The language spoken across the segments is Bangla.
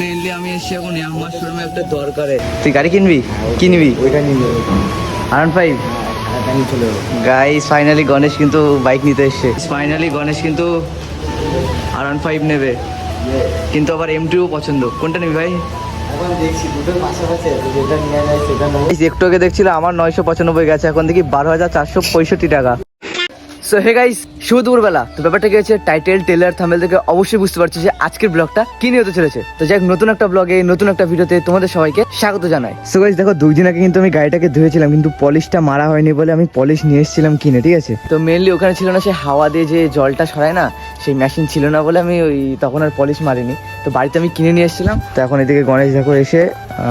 মেইনলি আমি এসে এখন আমার শোরুমে একটা দরকারে। তুই গাড়ি কিনবি? কিনবি? ওইটা নিয়ে আর ফাইভ গাইস ফাইনালি গণেশ কিন্তু বাইক নিতে এসছে। ফাইনালি গণেশ কিন্তু আর ফাইভ নেবে। কিন্তু আবার এম টুও পছন্দ। কোনটা নিবি ভাই? এখন দেখছি দুটোর পাশাপাশি আছে যেটা নিয়ে যায় সেটা নেব। Guys, একটু আগে দেখছিলাম আমার নয়শো পঁচানব্বই গেছে এখন দেখি বারো হাজার চারশো পঁয়ষট্টি টাকা। সো হে গাইস শুভ দুপুরবেলা। তো ব্যাপারটা কি হচ্ছে টাইটেল টেলার থামেল থেকে অবশ্যই বুঝতে পারছি যে আজকের ব্লগটা কি নিয়ে হতে চলেছে। তো যাই নতুন একটা ব্লগে নতুন একটা ভিডিওতে তোমাদের সবাইকে স্বাগত জানাই। সো গাইস দেখো দুই দিন আগে কিন্তু আমি গাড়িটাকে ধুয়েছিলাম কিন্তু পলিশটা মারা হয়নি বলে আমি পলিশ নিয়ে এসেছিলাম কিনে ঠিক আছে? তো মেনলি ওখানে ছিল না সে হাওয়া দিয়ে যে জলটা সরায় না সেই মেশিন ছিল না বলে আমি ওই তখন আর পলিশ মারিনি। তো বাড়িতে আমি কিনে নিয়ে এসেছিলাম। তো এখন এদিকে গণেশ দেখো এসে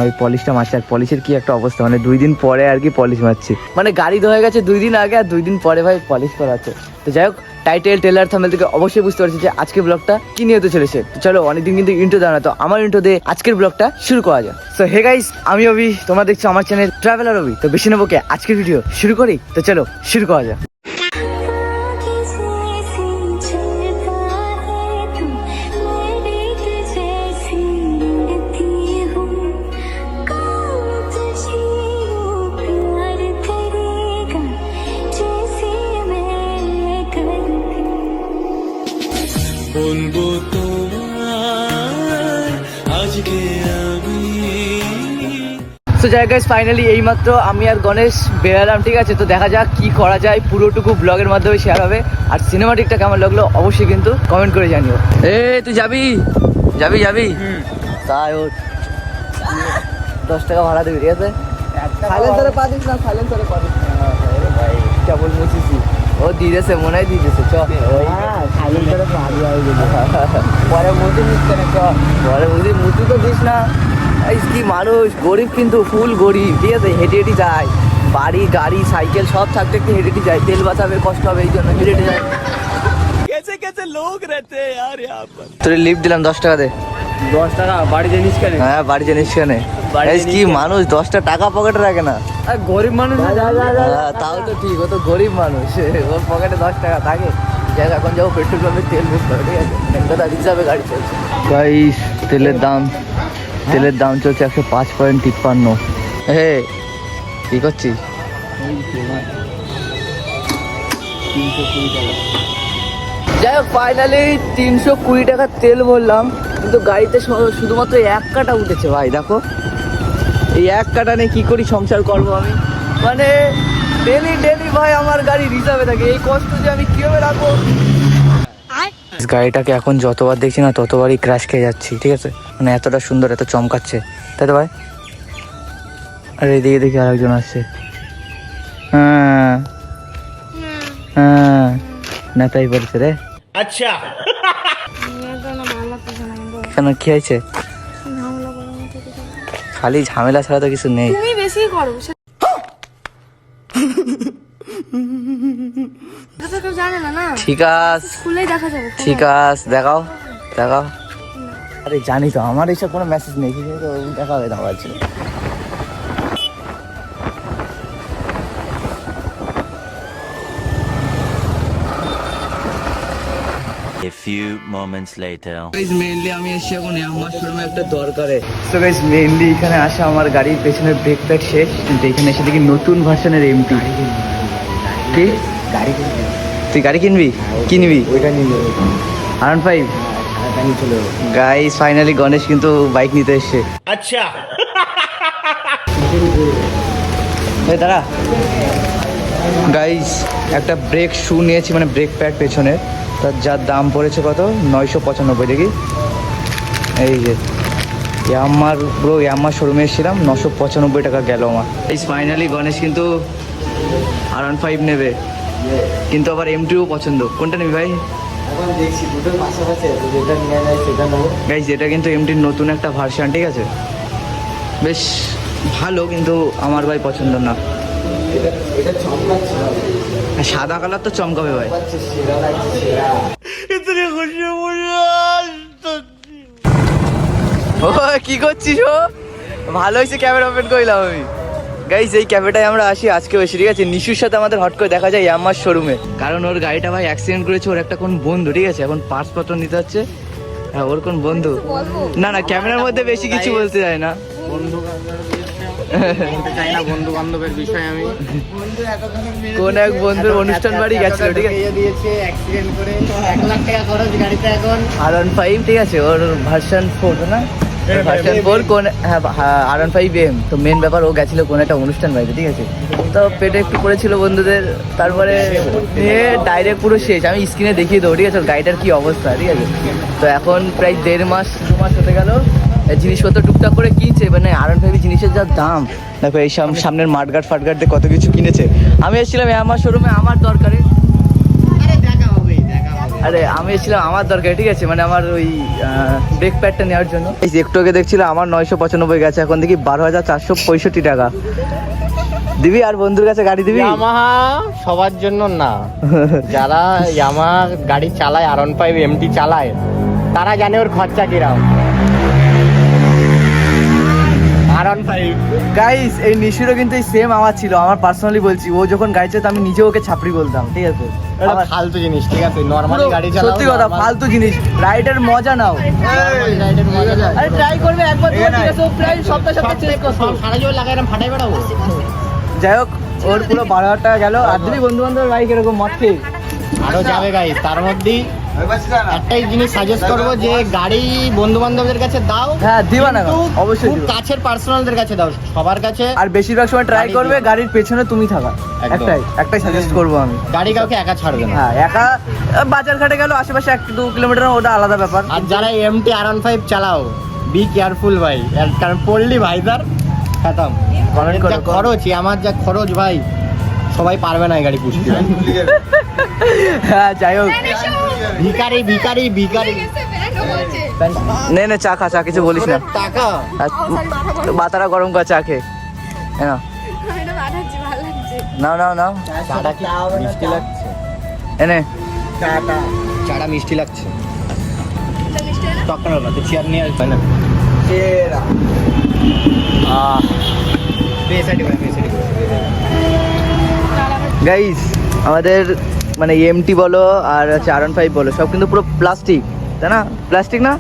ওই পলিশটা মারছে। আর পলিশের কি একটা অবস্থা? মানে দুই দিন পরে আর কি পলিশ মারছি। মানে গাড়ি ধোয়া গেছে দুই দিন আগে আর দুই দিন পরে ভাই পলিশ করা আছে। তো যাই হোক টাইটেল টেলার থামেল থেকে অবশ্যই বুঝতে পারছি যে আজকের ব্লগটা কি নিয়ে হতে চলেছে। তো চলো, অনেকদিন কিন্তু ইন্টো দাও না। তো আমার ইন্টো দিয়ে আজকের ব্লগটা শুরু করা যায় সো হে গাইস আমি অভি, তোমরা দেখছ আমার চ্যানেল ট্রাভেলার অভি। তো বেশি নেব আজকের ভিডিও শুরু করি। তো চলো, শুরু করা যাক। সো যাই গাইস ফাইনালি এইমাত্র আমি আর গণেশ বেরালাম ঠিক আছে? তো দেখা যাক কি করা যায়। পুরোটুকু ব্লগের মাধ্যমে শেয়ার হবে। আর সিনেমাটিকটা কেমন লাগল অবশ্যই কিন্তু কমেন্ট করে জানিও। এ তুই যাবি? যাবি যাবি? তাই ওর। দশ টাকা ভাড়া দিবি ঠিক আছে? সাইলেন্সারে পা দিস না সাইলেন্সারে পা দিস না। ভাই কেবল মুছিছি ও দিয়েছে মনে হয় দিয়েছে চ। হ্যাঁ গেছে পরে মুছি নিচ্ছে না চ। পরে তো দিস না। কি মানুষ? গরিব কিন্তু ফুল গরিব ঠিক আছে? হেঁটে হেঁটে যায়। বাড়ি গাড়ি সাইকেল সব থাকতে একটু হেঁটে হেঁটে যায়। তেল বাঁচাবে কষ্ট হবে এই জন্য হেঁটে হেঁটে যায়। লোক আর লিফট দিলাম দশ দশ টাকা? হ্যাঁ কি মানুষ দশটা টাকা পকেটে রাখে না? গরিব মানুষ হ্যাঁ, তো ঠিক ও তো গরিব মানুষ। ওর পকেটে দশ টাকা থাকে। এখন যাব পেট্রোল পাম্পে তেল গাড়ি তেলের দাম। তেলের দাম চলছে একশো পাঁচ পয়েন্ট তিপ্পান্ন। হে কি করছিস? যাই হোক ফাইনালি তিনশো কুড়ি টাকা তেল ভরলাম কিন্তু গাড়িতে শুধুমাত্র এক কাটা উঠেছে ভাই দেখো। এই এক কাটা নিয়ে কী করি সংসার করব আমি? মানে ডেলি ডেলি ভাই আমার গাড়ি রিজার্ভে থাকে এই কষ্ট যে আমি কীভাবে রাখব? গাড়িটাকে এখন যতবার দেখছি না ততবারই ক্র্যাশ খেয়ে যাচ্ছি ঠিক আছে? মানে এতটা সুন্দর এত চমকাচ্ছে। তাই তো ভাই? আর এদিকে দেখি আরেকজন আসছে। হ্যাঁ। হ্যাঁ। না তাই বলছে রে। আচ্ছা। কেন কি হয়েছে? খালি ঝামেলা ছাড়া তো কিছু নেই। ঠিক আছে? দেখা যাবে ঠিক আছে? দেখাও দেখাও। আরে জানি তো আমার এইসব কোনো মেসেজ নেই কিন্তু দেখা হবে না বলছিল A few moments later. Mainly আমি এসে এখন আমার শোরুমে একটা দরকারে। সো গাইস মেইনলি এখানে আসা আমার গাড়ির পেছনের ব্রেক প্যাড শেষ। কিন্তু এখানে এসে দেখি নতুন ভার্সনের এমটি কি? গাড়ি তুই গাড়ি কিনবি? কিনবি? R one five guys finally Ganesh কিন্তু বাইক নিতে এসছে। আচ্ছা। দাঁড়া। গাইস একটা ব্রেক শু নিয়েছি মানে ব্রেক প্যাড পেছনে। তার যার দাম পড়েছে কত? নয়শো পঁচানব্বই দেখি। এই যে আমার পুরো আমার শোরুমে এসেছিলাম নশো পঁচানব্বই টাকা গেল আমার। এই ফাইনালি গণেশ কিন্তু আর ফাইভ নেবে। কিন্তু আবার এম টুও পছন্দ। কোনটা নেবি ভাই? এখন দেখছি দুটোর পাশাপাশি যেটা নিয়ে যায় সেটা নেব। গাইজ এটা কিন্তু এমটির নতুন একটা ভার্সন ঠিক আছে? বেশ ভালো কিন্তু আমার ভাই পছন্দ না। সাদা কালার তো চমকাবে ভাই। ও কি করছিস ও? ভালো হয়েছে ক্যামেরা ওপেন করিলাম আমি। গাইজ এই ক্যাফেটায় আমরা আসি আজকে এসে। ঠিক আছে নিশুর সাথে আমাদের হট করে দেখা যায় আমার শোরুমে কারণ ওর গাড়িটা ভাই অ্যাক্সিডেন্ট করেছে ওর একটা কোন বন্ধু ঠিক আছে? এখন পাসপত্র নিতে হচ্ছে। হ্যাঁ ওর কোন বন্ধু? না না ক্যামেরার মধ্যে বেশি কিছু বলতে যায় না বন্ধু বলতে চাই না। বন্ধু বান্ধবের বিষয় আমি। কোন এক বন্ধুর অনুষ্ঠান বাড়ি গেছিল ঠিক আছে? দিয়েছে অ্যাক্সিডেন্ট করে। এক লাখ টাকা খরচ গাড়িতে এখন। আর ওয়ান ফাইভ ঠিক আছে ওর ভার্সন ফোর না? ভার্সন ফোর কোন হ্যাঁ আর ওয়ান ফাইভ এম তো মেন ব্যাপার ও গেছিল কোন একটা অনুষ্ঠান বাড়িতে ঠিক আছে? তো পেটে একটু পড়েছিল বন্ধুদের তারপরে নিয়ে ডাইরেক্ট পুরো শেষ। আমি স্ক্রিনে দেখিয়ে দেবো ঠিক আছে? ওর গাড়িটার কি অবস্থা ঠিক আছে? তো এখন প্রায় দেড় মাস দু মাস হতে গেল। জিনিসপত্র টুকটাক করে কিনছে মানে আর ওয়ান ফাইভের জিনিসের যা দাম দেখো এই সাম- সামনের মাঠঘাট ফাটঘাট দিয়ে কত কিছু কিনেছে। আমি এসেছিলাম আমার শোরুমে আমার দরকারে আরে আমি এসেছিলাম আমার দরকার ঠিক আছে? মানে আমার ওই ব্রেক প্যাডটা নেওয়ার জন্য। এই যে একটু আগে দেখছিলাম আমার নয়শো পঁচানব্বই গেছে এখন দেখি বারো হাজার চারশো পঁয়ষট্টি টাকা। দিবি আর বন্ধুর কাছে গাড়ি দিবি? ইয়ামাহা সবার জন্য না। যারা ইয়ামাহা গাড়ি চালায় আর ওয়ান ফাইভ এমটি চালায় তারা জানে ওর খরচা কিরাম। ফাইভ গাইস এই নিশিরও কিন্তু এই সেম আমার ছিল। আমার পার্সোনালি বলছি ও যখন গাড়ি চালাতো আমি নিজে ওকে ছাপড়ি বলতাম ঠিক আছে? ফালতু জিনিস ঠিক আছে? নর্মালি গাড়ি চালাও সত্যি কথা ফালতু জিনিস। রাইডের মজা নাও। এর মজা নাও। আরে ট্রাই করবে একবার ঠিক আছে ও প্রায় সপ্তাহে সপ্তাহে করতো সব সারা জীবন লাগাই এরম ফাটাই বেড়াবো। যাই হোক ওর পুরো বারো হাজার টাকা গেল। আর তুমি বন্ধু বান্ধব বাইক এরকম মদ খেয়ে। আরও যাবে গাই তার মধ্যেই একটাই জিনিস সাজেস্ট করব যে গাড়ি বন্ধু বান্ধবদের কাছে দাও হ্যাঁ দিবা না অবশ্যই খুব কাছের পার্সোনালদের কাছে দাও সবার কাছে আর বেশিরভাগ সময় ট্রাই করবে গাড়ির পেছনে তুমি থাকা। একটাই একটাই সাজেস্ট করব আমি। গাড়ি কাউকে একা ছাড়বে না। হ্যাঁ একা বাজার ঘাটে গেল আশেপাশে এক দু কিলোমিটার ওটা আলাদা ব্যাপার। আর যারা এমটি আর ওয়ান ফাইভ চালাও বি কেয়ারফুল ভাই। কারণ পড়লি ভাই তার খাতাম। খরচ আমার যা খরচ ভাই সবাই পারবে না এই গাড়ি পুষতে। হ্যাঁ যাই হোক। ভিকারি ভিকারি ভিকারি নে নে চা খা চা কিছু বলিস না। টাকা। আর মাথাটা গরম কর চা খেয়ে। হ্যাঁ নাও। নাও নাও চাটা কি মিষ্টি লাগছে। এনে চাটা। মিষ্টি লাগছে। এটা না? তো চেয়ার নিয়ে আসবে না। আহ। পেসাটি করে গাইস আমাদের মানে এমটি বলো আর হচ্ছে আর ফাইভ বলো সব কিন্তু পুরো প্লাস্টিক তাই না? প্লাস্টিক না?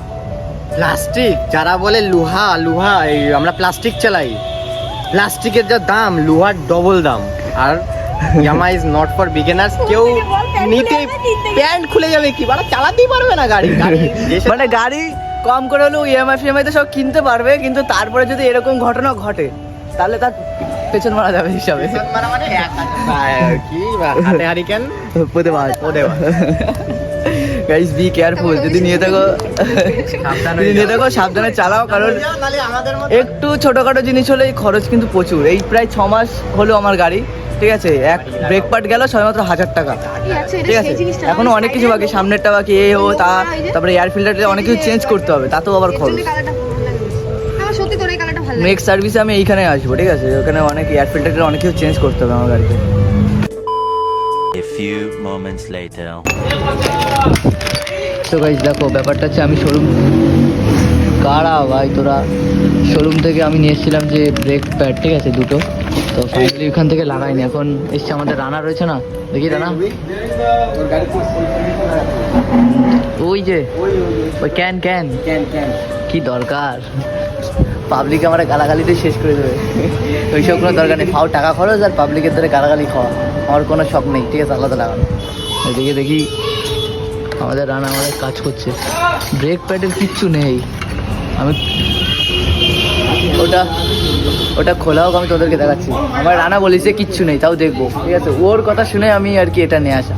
প্লাস্টিক যারা বলে লোহা লোহা এই আমরা প্লাস্টিক চালাই। প্লাস্টিকের যা দাম লোহার ডবল দাম। আর Yamaha is not for beginners কেউ নিতে প্যান্ট খুলে যাবে কি? বাড়া চালাতেই পারবে না গাড়ি। গাড়ি মানে গাড়ি কম করে হলেও ইএমআই ফিএমআই তে সব কিনতে পারবে কিন্তু তারপরে যদি এরকম ঘটনা ঘটে তাহলে তার পেছন মারা যাবে হিসাবে। মারা মানে কি হাতে হারিকেন। গাইস বি কেয়ারফুল যদি নিয়ে থাকো সাবধান যদি নিয়ে থাকো সাবধানে চালাও কারণ নাহলে আমাদের মতো একটু ছোটখাটো জিনিস হলে এই খরচ কিন্তু প্রচুর। এই প্রায় ছ মাস হলো আমার গাড়ি ঠিক আছে? এক ব্রেক পার্ট গেল ছয়মাত্র হাজার টাকা। ঠিক আছে? এখনও অনেক কিছু বাকি সামনেরটা বাকি এ ও তা তারপরে এয়ার ফিল্টারটা অনেক কিছু চেঞ্জ করতে হবে তাতেও আবার খরচ জন্য কালারটা ভালো লাগে বেশি। আমার সত্যি তোর এই কালারটা ভালো লাগে নেক্সট সার্ভিসে আমি এইখানে আসব ঠিক আছে? ওখানে অনেক এয়ার ফিল্টারটা অনেক কিছু চেঞ্জ করতে হবে আমার গাড়িতে। A few moments later. তো গাইজ দেখো ব্যাপারটা হচ্ছে আমি শোরুম কারা ভাই তোরা? শোরুম থেকে আমি নিয়ে এসেছিলাম যে ব্রেক প্যাড ঠিক আছে দুটো। তো ফাইনালি ওখান থেকে লাগাইনি। এখন এসছে আমাদের রানা রয়েছে না? দেখি রানা। ওই যে ওই ক্যান ক্যান। কি দরকার? পাবলিক আমরা গালাগালিতে শেষ করে দেবে। ওইসব কোনো দরকার নেই। ফাও টাকা খরচ আর পাবলিকের ধরে গালাগালি খাওয়া। আমার কোনো শখ নেই। ঠিক আছে আলাদা লাগানো এদিকে দেখি আমাদের রানা আমাদের কাজ করছে। ব্রেক প্যাডের কিচ্ছু নেই। আমি ওটা ওটা খোলা হোক, আমি তোদেরকে দেখাচ্ছি। আমার রানা বলিছে কিচ্ছু নেই, তাও দেখব। ঠিক আছে, ওর কথা শুনে আমি আর কি এটা নিয়ে আসা।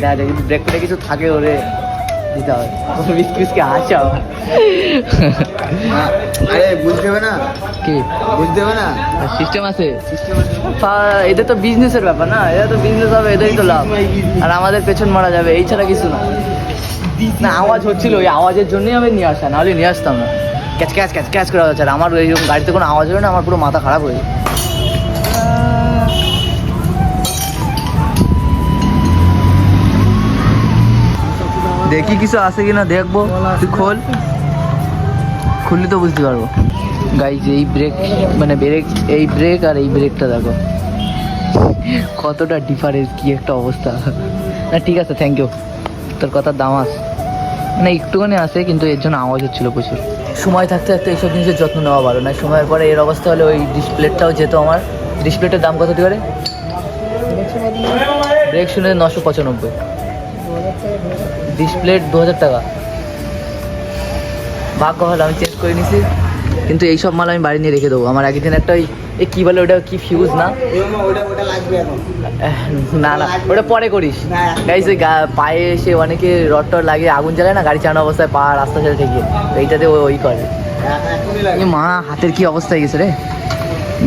দেখা যায় ব্রেক প্যাডে কিছু থাকে ওরে। দিতে হবে। বিস্কি হাসাও। আরে বুঝতে হবে না। কি? বুঝতে হবে না। সিস্টেম আছে? এদের তো বিজনেসের ব্যাপার না। এদের তো বিজনেস হবে এদেরই তো লাভ। আর আমাদের পেছন মারা যাবে এই ছাড়া কিছু না। না আওয়াজ হচ্ছিল ওই আওয়াজের জন্যই আমি নিয়ে আসা নাহলে নিয়ে আসতাম না। ক্যাচ ক্যাচ ক্যাচ ক্যাচ করে আর আমার এইরকম গাড়িতে কোনো আওয়াজ হবে না আমার পুরো মাথা খারাপ হয়ে যায়। দেখি কিছু আছে কিনা, দেখব। তুই খোল। খুললে তো বুঝতে পারব। গাইজ এই ব্রেক মানে ব্রেক এই ব্রেক আর এই ব্রেকটা দেখো। কতটা ডিফারেন্স কি একটা অবস্থা। না, ঠিক আছে থ্যাংক ইউ তোর কথার দাম আস। মানে একটুখানি আসে কিন্তু এর জন্য আওয়াজ হচ্ছিল প্রচুর। সময় থাকতে থাকতে এইসব জিনিসের যত্ন নেওয়া ভালো। না, সময়ের পরে এর অবস্থা হলে ওই ডিসপ্লেটাও যেত আমার ডিসপ্লেটার দাম কত হতে পারে? ব্রেক শুনে নশো পঁচানব্বই। ডিসপ্লে দু হাজার টাকা। ভাগ্য ভালো, আমি চেঞ্জ করে নিছি। কিন্তু এইসব মাল আমি বাড়ি নিয়ে রেখে দেবো। আমার একদিন একটা ওই এ কী বলে ওটা কি ফিউজ না? না না, ওটা পরে করিস। গাইস ওই পায়ে এসে অনেকে রড টড লাগে আগুন জ্বালায় না? গাড়ি চালানো অবস্থায় পা রাস্তা ছেড়ে থেকে এইটাতে ও, ওই করে। মা, হাতের কি অবস্থা হয়ে গেছে রে?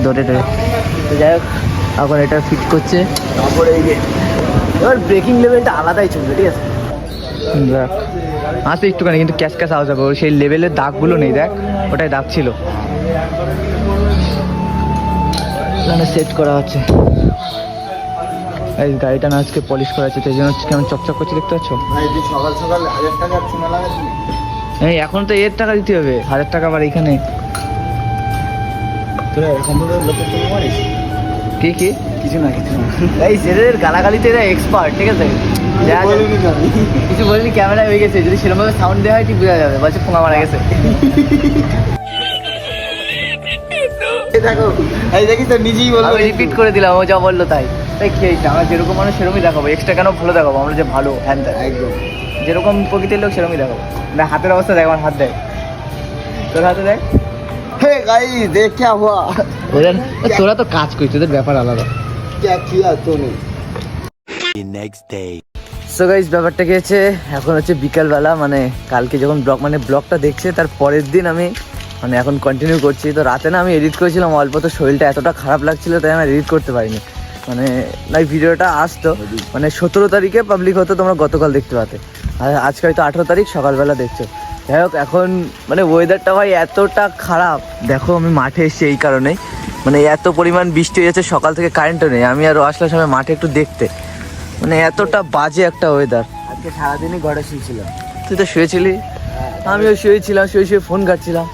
দৌড়ে তো যাই হোক, এখন এটা ফিট করছে। তারপরে এই এবার ব্রেকিং লেভেলটা আলাদাই চলবে ঠিক আছে? দেখ আসে একটুখানি কিন্তু ক্যাশ ক্যাশ আওয়াজ হবে। ওর সেই লেভেলের দাগগুলো নেই দেখ ওটাই দাগ ছিল। এখানে সেট করা হচ্ছে এই গাড়িটা না আজকে পলিশ করা আছে সেই জন্য কেমন চকচক করছে দেখতে পাচ্ছ? সকাল সকাল হাজার টাকা চুনা লাগাচ্ছি। এই এখন তো এর টাকা দিতে হবে হাজার টাকা আবার এখানে। তোরা এরকম ভাবে লোকের কি কি? কিছু না কিছু এই ছেলেদের গালাগালিতে এরা এক্সপার্ট ঠিক আছে? কিছু বলিনি ক্যামেরায় হয়ে গেছে। যদি সেরকম ভাবে সাউন্ড দেওয়া হয় ঠিক বোঝা যাবে। বলছে ফোঙা মারা গেছে। দেখো এই দেখি তো নিজেই বলব রিপিট করে দিলাম ও যা বলল তাই। তাই কি হয়েছে? আমরা যেরকম মানুষ সেরকমই দেখাবো। এক্সট্রা কেন ভালো দেখাবো? আমরা যে ভালো হ্যান ত্যান। একদম। যেরকম প্রকৃতির লোক সেরকমই দেখাবো। না হাতের অবস্থা দেখ আমার হাত দেয় তোর হাতে দেখ। তোরা তো কাজ তোদের ব্যাপার আলাদা। সো ব্যাপারটা কি হচ্ছে? এখন হচ্ছে বিকালবেলা মানে কালকে যখন ব্লগ মানে ব্লগটা দেখছে তার পরের দিন আমি মানে এখন কন্টিনিউ করছি। তো রাতে না আমি এডিট করেছিলাম অল্প তো শরীরটা এতটা খারাপ লাগছিল তাই আমি এডিট করতে পারিনি। মানে না ভিডিওটা আসতো মানে সতেরো তারিখে পাবলিক হতো তোমরা গতকাল দেখতে পাতে আর আজকে হয়তো আঠেরো তারিখ সকালবেলা দেখছ। যাই হোক এখন মানে ওয়েদারটা ভাই এতটা খারাপ। দেখো আমি মাঠে এসেছি এই কারণে মানে এত পরিমাণ বৃষ্টি হয়ে যাচ্ছে সকাল থেকে কারেন্টও নেই। আমি আরও আসলাম সময় মাঠে একটু দেখতে। মানে এতটা বাজে একটা ওয়েদার আজকে সারাদিনই ঘরে শুয়েছিলাম। তুই তো শুয়েছিলি? আমিও শুয়েছিলাম শুয়ে শুয়ে ফোন কাটছিলাম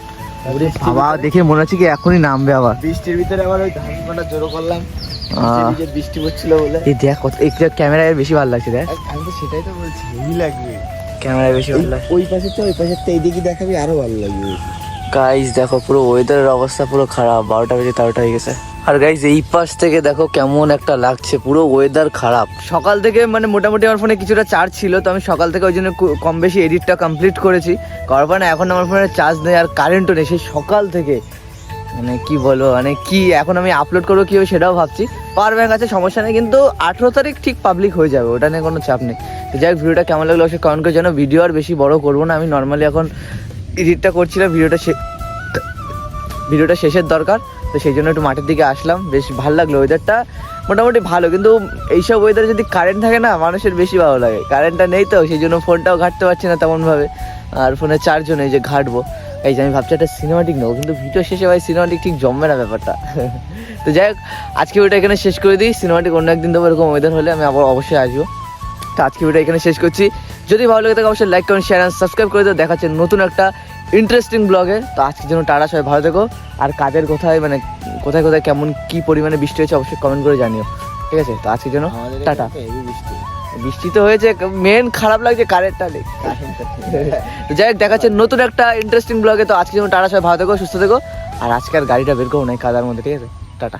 বাবা দেখে মনে হচ্ছে কি এখনই নামবে আবার। বৃষ্টির ভিতরে আবার ওই ধান কাটা জোরো করলাম। বৃষ্টি পড়ছিল বলে। এই দেখ কত এই ক্যামেরায় বেশি ভালো লাগছে দেখ। আমি তো সেটাই তো বলছি হেভি লাগবে। ক্যামেরায় বেশি ভালো লাগছে ওই পাশে তো ওই পাশে তো এইদিকে দেখাবি আরও ভালো লাগবে গাইজ দেখো পুরো ওয়েদারের অবস্থা পুরো খারাপ। বারোটা বেজে তেরোটা হয়ে গেছে। আর গাইজ এই পাশ থেকে দেখো কেমন একটা লাগছে। পুরো ওয়েদার খারাপ। সকাল থেকে মানে মোটামুটি আমার ফোনে কিছুটা চার্জ ছিল তো আমি সকাল থেকে ওই জন্য কম বেশি এডিটটা কমপ্লিট করেছি। করার পর না এখন আমার ফোনে চার্জ নেই আর কারেন্টও নেই। সেই সকাল থেকে মানে কি বলব মানে কি এখন আমি আপলোড করব কি হবে সেটাও ভাবছি। পাওয়ার ব্যাংক আছে, সমস্যা নেই, কিন্তু আঠেরো তারিখ ঠিক পাবলিক হয়ে যাবে, ওটা নিয়ে কোনো চাপ নেই। যাই ভিডিওটা কেমন লাগল অবশ্যই কমেন্ট করে জানো ভিডিও আর বেশি বড় করব না, আমি নর্মালি এখন এডিটটা করছিলাম ভিডিওটা সে ভিডিওটা শেষের দরকার। তো সেই জন্য একটু মাঠের দিকে আসলাম, বেশ ভালো লাগল ওয়েদারটা মোটামুটি ভালো, কিন্তু এইসব ওয়েদারে যদি কারেন্ট থাকে না, মানুষের বেশি ভালো লাগে। কারেন্টটা নেই তো, সেই জন্য ফোনটাও ঘাটতে পারছি না তেমনভাবে। আর ফোনে চার্জও নেই যে ঘাটবো। এই যে আমি ভাবছি একটা সিনেমাটিক নেব কিন্তু ভিডিও শেষে ভাই সিনেমাটিক ঠিক জমবে না ব্যাপারটা। তো যাই হোক আজকে ভিডিও এখানে শেষ করে দিই। সিনেমাটিক অন্য একদিন দেবো এরকম ওয়েদার হলে আমি আবার অবশ্যই আসব। তো আজকে ভিডিও এখানে শেষ করছি। যদি ভালো লাগে থাকে অবশ্যই like comment share and subscribe করে দেবো দেখাচ্ছে নতুন একটা ইন্টারেস্টিং ব্লগে তো আজকের জন্য টাটা সবাই ভালো থেকো। আর কাদের কোথায় মানে কোথায় কোথায় কেমন কি পরিমাণে বৃষ্টি হয়েছে অবশ্যই কমেন্ট করে জানিও। ঠিক আছে? তো আজকের জন্য টাটা। বৃষ্টি। বৃষ্টি তো হয়েছে মেন খারাপ লাগছে কারেন্টটা নেই। তো যাই হোক দেখাচ্ছে নতুন একটা ইন্টারেস্টিং ব্লগে তো আজকে যেমন টাটা সবাই ভালো থেকো সুস্থ থেকো। আর আজকে আর গাড়িটা বের করব নাই কাদার মধ্যে ঠিক আছে? টাটা।